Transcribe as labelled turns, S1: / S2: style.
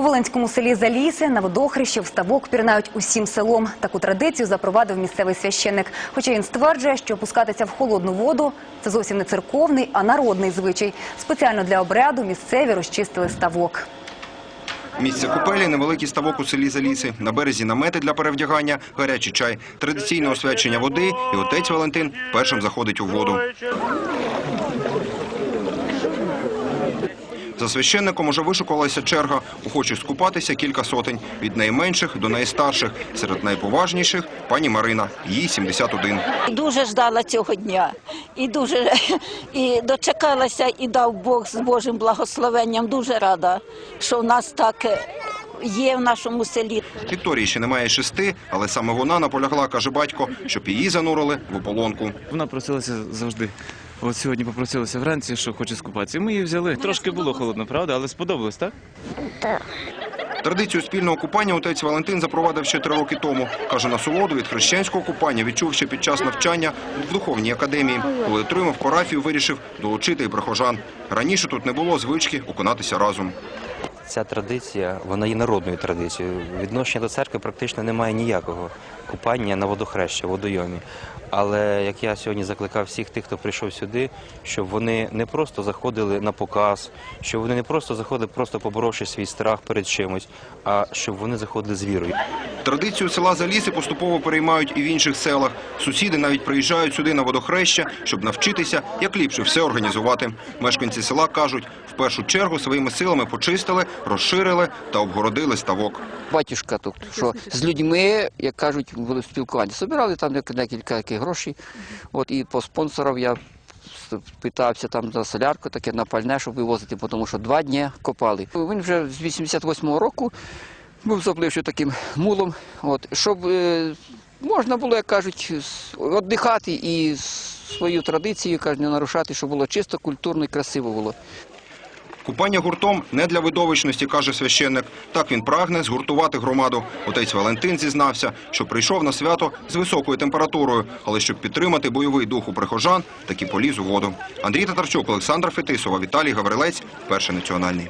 S1: У Волинському селі Заліси на водохрещі в ставок пірнають усім селом. Таку традицію запровадив місцевий священник. Хоча він стверджує, що опускатися в холодну воду – це зовсім не церковний, а народний звичай. Спеціально для обряду місцеві розчистили ставок.
S2: Місце купелі – невеликий ставок у селі Заліси. На березі намети для перевдягання, гарячий чай, традиційне освячення води. І отець Валентин першим заходить у воду. За священником уже вишукувалася черга. Охочих скупатися кілька сотень. Від найменших до найстарших. Серед найповажніших – пані Марина. Їй 71.
S3: Дуже ждала цього дня і дуже і дочекалася, і дав Бог з Божим благословенням. Дуже рада, що в нас так е, є в нашому селі.
S2: Вікторії ще немає шести, але саме вона наполягла, каже батько, щоб її занурили в ополонку.
S4: Вона просилася завжди. От сьогодні попросилася вранці, що хоче скупатися. І Ми її взяли. Трошки було холодно, правда, але сподобалось, так?
S2: Традицію спільного купання отець Валентин запровадив ще три роки тому. Каже, насолоду від хрещенського купання відчув ще під час навчання в духовній академії. Коли отримав парафію, вирішив долучити і прихожан. Раніше тут не було звички окунатися разом.
S5: Ця традиція, вона є народною традицією. Відношення до церкви практично немає ніякого купання на водохреща, водойомі. Але як я сьогодні закликав всіх тих, хто прийшов сюди, щоб вони не просто заходили на показ, щоб вони не просто заходили, просто поборовши свій страх перед чимось, а щоб вони заходили з вірою.
S2: Традицію села Заліси поступово переймають і в інших селах. Сусіди навіть приїжджають сюди на водохреща, щоб навчитися, як ліпше все організувати. Мешканці села кажуть, в першу чергу своїми силами почистили, розширили та обгородили ставок.
S6: батюшка тут, що з людьми, як кажуть, були в спілкуванні. Собирали там декілька яких грошей. От і по спонсорам я питався там за солярку, таке на пальне, щоб вивозити, тому що два дні копали. Він вже з 88-го року був запливши таким мулом, от, щоб е, можна було, як кажуть, віддихати і свою традицію кажуть, не нарушати, щоб було чисто, культурно і красиво було.
S2: Купання гуртом не для видовищності, каже священник. Так він прагне згуртувати громаду. Отець Валентин зізнався, що прийшов на свято з високою температурою, але щоб підтримати бойовий дух у прихожан, таки поліз у воду. Андрій Татарчук, Олександр Фетисова, Віталій Гаврилець, Перший національний.